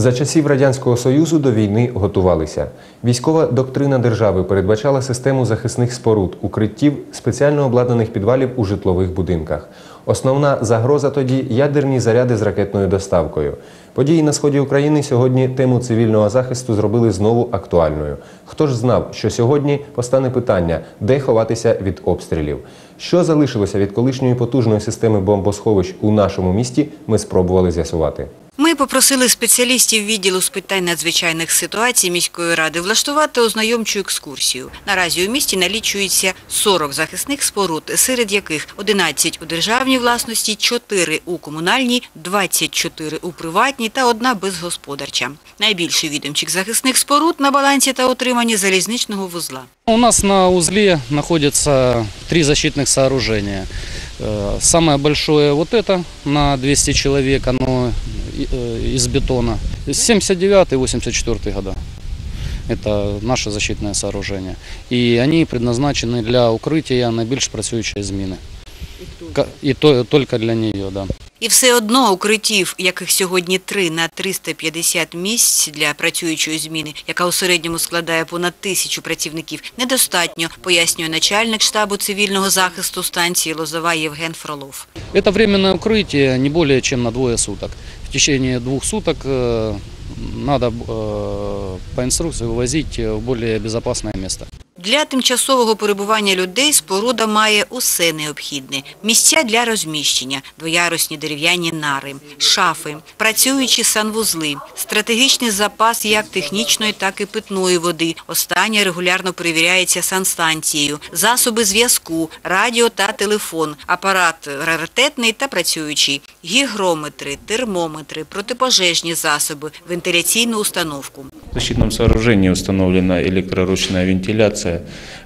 За часів Радянського Союзу до війни готувалися. Військова доктрина держави передбачала систему захисних споруд, укриттів, спеціально обладнаних підвалів у житлових будинках. Основна загроза тоді ядерні заряди з ракетною доставкою. Події на сході України сьогодні тему цивільного захисту зробили знову актуальною. Хто ж знав, що сьогодні постане питання, де ховатися від обстрілів? Що залишилося від колишньої потужної системи бомбосховищ у нашому місті, ми спробували з'ясувати. Ми попросили спеціалістів відділу з питань надзвичайних ситуацій міської ради влаштувати ознайомчу екскурсію. Наразі у місті налічується 40 захисних споруд, серед яких 11 у державній власності, 4 у комунальній, 24 у приватній та одна безгосподарча. Найбільший відомчик захисних споруд на балансі та утриманні залізничного вузла. У нас на узле находятся три защитных сооружения. Э, Самое большое вот это на 200 человек, оно э, из бетона. 79-84 года. Это наше защитное сооружение. И они предназначены для укрытия найбільш працюючої зміни. Ка- І то, только для нее, да. І все одно укриттів, яких сьогодні 3 на 350 місць для працюючої зміни, яка у середньому складає понад тисячу працівників, недостатньо, пояснює начальник штабу цивільного захисту станції Лозова Євген Фролов. Это временное укрытие не более чем на двое суток. В течение двух суток э, надо э, по инструкции вывозить в более безопасное место. Для тимчасового перебування людей споруда має усе необхідне. Місця для розміщення, двоярусні дерев'яні нари, шафи, працюючі санвузли, стратегічний запас як технічної, так і питної води. Остання регулярно перевіряється санстанцією, засоби зв'язку, радіо та телефон, апарат раритетний та працюючий, гігрометри, термометри, протипожежні засоби, вентиляційну установку. В защитном сооружении установлена электроручная вентиляция.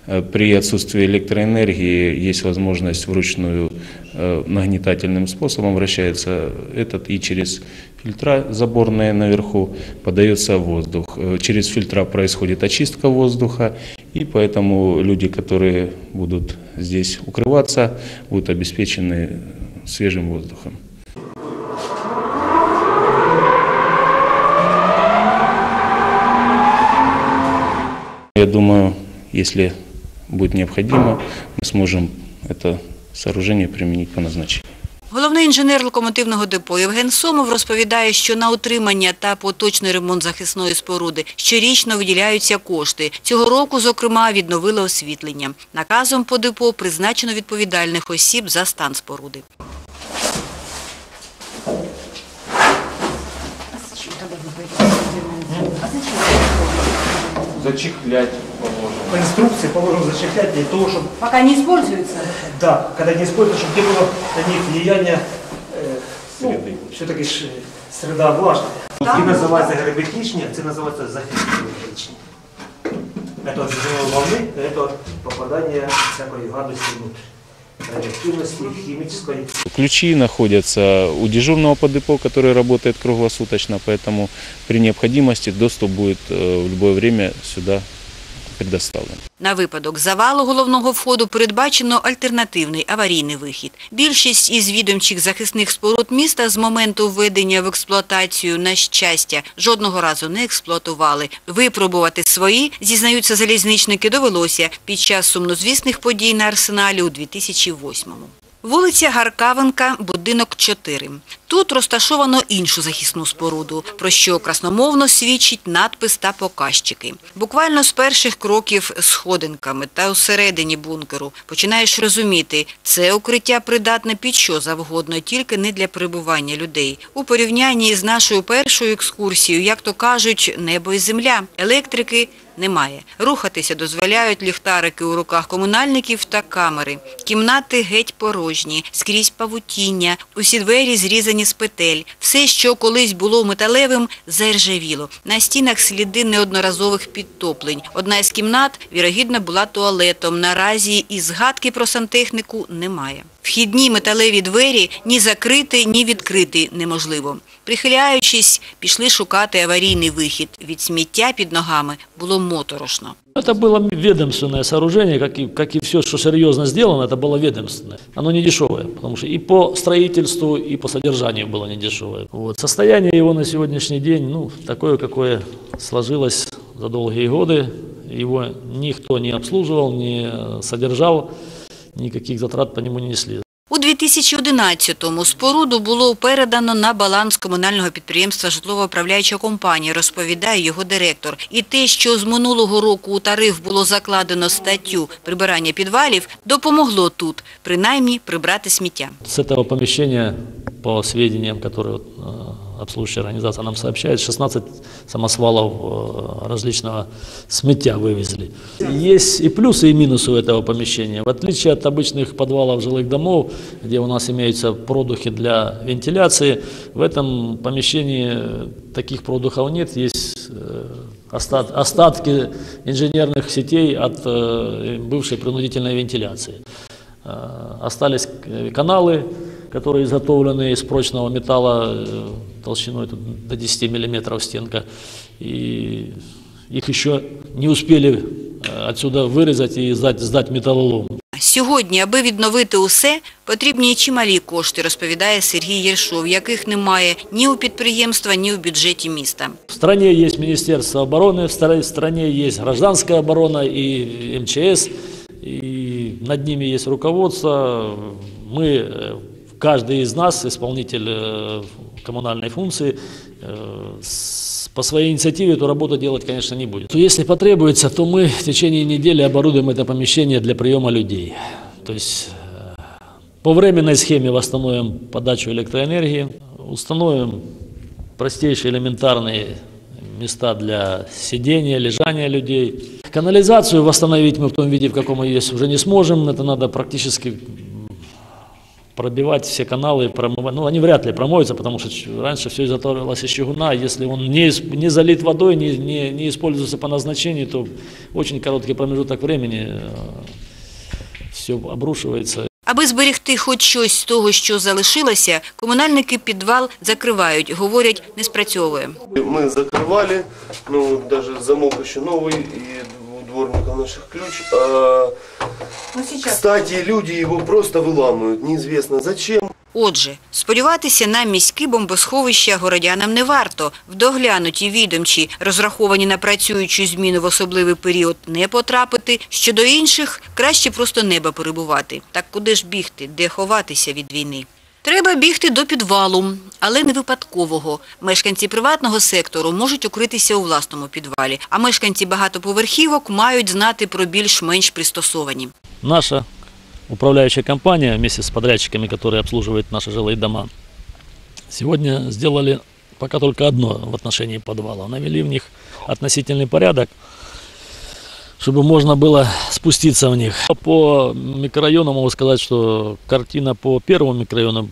Э, При отсутствии электроэнергии есть возможность вручную э, нагнетательным способом вращается этот и через фильтра заборные наверху подается воздух. Э, Через фильтра происходит очистка воздуха, и поэтому люди, которые будут здесь укрываться, будут обеспечены свежим воздухом. Я думаю, если будет необходимо, мы сможем это сооружение применить по назначению. Головний інженер локомотивного депо Євген Сомов розповідає, що на утримання та поточний ремонт захисної споруди щорічно виділяються кошти. Цього року, зокрема, відновили освітлення. Наказом по депо призначено відповідальних осіб за стан споруди. Положено По инструкции положено зачехлять для того, чтобы, Поки не використовується. да, когда не используют, чтобы не было на них влияния, э, ну, Среды. все-таки ж, э, среда влажная. Ці називається герметичні, а це називається захисні. Это от взрыва волны, это от попадания всякой гадости внутрь. Радиоактивности, химической. Ключи находятся у дежурного по депо, который работает круглосуточно, поэтому при необходимости доступ будет э, в любое время сюда предоставлен. На випадок завалу головного входу передбачено альтернативний аварійний вихід. Більшість із відомчих захисних споруд міста з моменту введення в експлуатацію, на щастя, жодного разу не експлуатували. Випробувати свої, зізнаються залізничники, довелося під час сумнозвісних подій на арсеналі у 2008-му. Вулиця Гаркавенка, будинок 4. Тут розташовано іншу захисну споруду, про що красномовно свідчить надпис та показчики. Буквально з перших кроків сходинками та усередині бункеру починаєш розуміти, це укриття придатне під що завгодно, тільки не для перебування людей. У порівнянні з нашою першою екскурсією, як то кажуть, небо і земля, електрики немає. Рухатися дозволяють ліхтарики у руках комунальників та камери. Кімнати геть порожні, скрізь павутіння, усі двері зрізані з петель. Все, що колись було металевим, заіржавіло. На стінах сліди неодноразових підтоплень. Одна із кімнат, вірогідно, була туалетом. Наразі і згадки про сантехніку немає. Вхідні металеві двері ні закрити, ні відкрити неможливо. Прихиляючись, пішли шукати аварійний вихід. Від сміття під ногами було моторошно. Это было ведомственное сооружение, как и, как и все, что серьезно сделано, это было ведомственное. Оно не дешевое, потому что и по строительству, и по содержанию было не дешевое. Вот. Состояние его на сегодняшний день, ну, такое, какое сложилось за долгие годы. Его никто не обслуживал, не э, содержал, никаких затрат по нему не несли. У 2011-му споруду було передано на баланс комунального підприємства «Житлово-управляюча компанія», розповідає його директор. І те, що з минулого року у тариф було закладено статтю прибирання підвалів, допомогло тут, принаймні прибрати сміття. С этого помещения, по сведениям, которые вот, э, обслуживающая организация нам сообщает, 16 самосвалов э, различного сметя вывезли. Есть и плюсы, и минусы у этого помещения. В отличие от обычных подвалов жилых домов, где у нас имеются продухи для вентиляции, в этом помещении таких продухов нет. Есть э, остат- остатки инженерных сетей от э, бывшей принудительной вентиляции. Остались каналы, которые изготовлены из прочного металла э, толщиной тут до 10 миллиметров стенка. И их еще не успели э, отсюда вырезать и сдать, сдать металлолом. Сьогодні, аби відновити усе, потрібні чималі кошти, розповідає Сергій Єршов, яких немає ні у підприємства, ні у бюджеті міста. В стране есть Министерство обороны, в стра- в стране есть гражданская оборона и МЧС, и над ними есть руководство. Мы, э, каждый из нас, исполнитель э, коммунальной функции, э, по своей инициативе эту работу делать, конечно, не будет. То Если потребуется, то мы в течение недели оборудуем это помещение для приема людей. То есть э, по временной схеме восстановим подачу электроэнергии, установим простейшие элементарные места для сидения, лежания людей. Канализацию восстановить мы в том виде, в каком ее есть, уже не сможем. Это надо практически пробивать все каналы, промывать. Ну, они вряд ли промоются, потому что ч- раньше все изготовлялось из чугуна. Если он не, ис- не залит водой, не, не, не используется по назначению, то очень короткий промежуток времени все обрушивается. Аби зберегти хоч щось з того, що залишилося, комунальники підвал закривають, говорять, не спрацьовує. Мы закрывали, ну, даже замок еще новый, и у дворников наших ключ. А, Кстати, люди его просто выламывают, неизвестно зачем. Отже, сподіватися на міські бомбосховища городянам не варто. В доглянуті відомчі, розраховані на працюючу зміну в особливий період, не потрапити. Щодо інших, краще просто неба перебувати. Так куди ж бігти, де ховатися від війни? Треба бігти до підвалу, але не випадкового. Мешканці приватного сектору можуть укритися у власному підвалі, а мешканці багатоповерхівок мають знати про більш-менш пристосовані. Наша управляющая компания вместе с подрядчиками, которые обслуживают наши жилые дома, сегодня сделали пока только одно в отношении подвала. Навели в них относительный порядок, Чтобы можно было спуститься в них. По микрорайону могу сказать, что картина по первому микрорайону,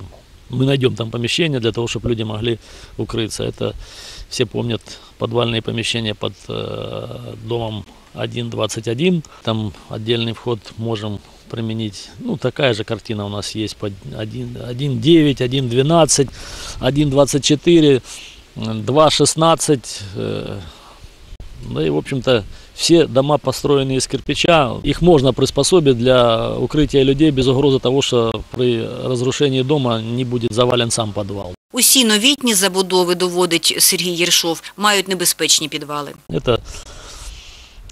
мы найдем там помещение для того, чтобы люди могли укрыться. Это все помнят подвальные помещения под э, домом 1.21. Там отдельный вход можем применить. Ну, такая же картина у нас есть под 1 1.9, 1.12, 1.24, 2.16. э, Да и, в общем-то, все дома построены из кирпича. Их можно приспособить для укрытия людей без угрозы того, что при разрушении дома не будет завален сам подвал. Усі новітні забудови, доводить Сергій Єршов, мають небезпечні підвали. Это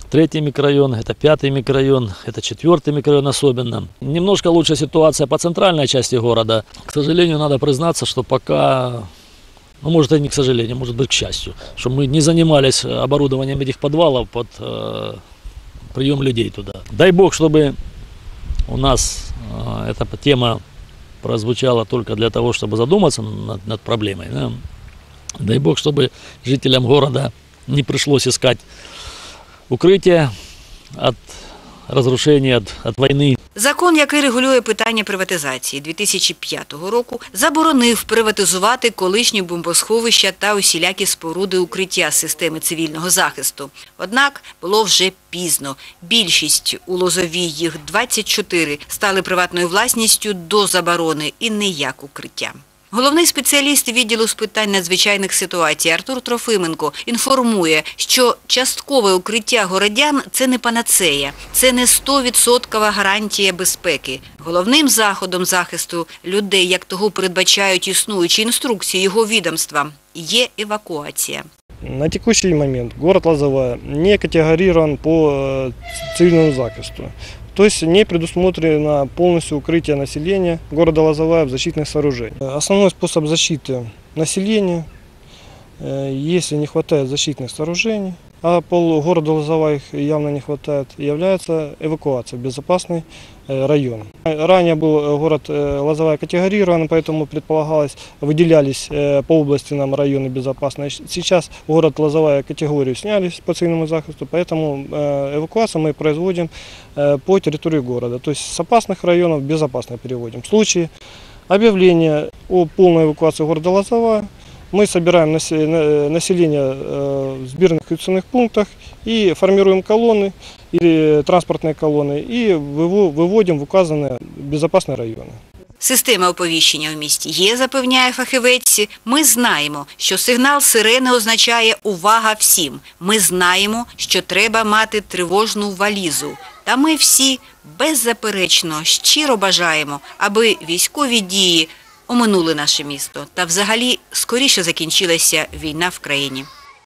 третий микрорайон, это пятый микрорайон, это четвертый микрорайон особенно. Немножко лучше ситуация по центральной части города. К сожалению, надо признаться, что пока, ну может и не к сожалению, может быть к счастью, что мы не занимались оборудованием этих подвалов под э, прием людей туда. Дай бог, чтобы у нас э, эта тема прозвучала только для того, чтобы задуматься над, над проблемой. да. Дай бог, чтобы жителям города не пришлось искать укрытие от разрушения, от, от войны. Закон, який регулює питання приватизації 2005 року, заборонив приватизувати колишні бомбосховища та усілякі споруди укриття системи цивільного захисту. Однак було вже пізно. Більшість у Лозовій, їх 24, стали приватною власністю до заборони і не як укриття. Головний спеціаліст відділу з питань надзвичайних ситуацій Артур Трофименко інформує, що часткове укриття городян – це не панацея, це не 100% гарантія безпеки. Головним заходом захисту людей, як того передбачають існуючі інструкції його відомства, є евакуація. На текущий момент город Лозовая не категорирован по э, цивильному захисту. То есть не предусмотрено полностью укрытие населения города Лозовая в защитных сооружениях. Основной способ защиты населения, э, если не хватает защитных сооружений, а по городу Лозовая их явно не хватает, является эвакуация в безопасный э, район. Ранее был э, город э, Лозовая категорирован, поэтому предполагалось, выделялись по области нам районы безопасные. Сейчас город Лозовая категорию сняли по цивильному захисту, поэтому эвакуацию мы производим по территории города. То есть с опасных районов в безопасные переводим. В случае объявления о полной эвакуации города Лозовая мы собираем насе- на- население э, в сборных информационных пунктах и формируем колонны или транспортные колонны и выво- выводим в указанные безопасные районы. Система оповіщення в місті є, запевняє фахівець. Ми знаємо, що сигнал сирени означає «увага всім». Ми знаємо, що треба мати тривожну валізу. Та ми всі беззаперечно щиро бажаємо, аби військові дії оминули наше місто та взагалі скоріше закінчилася війна в країні.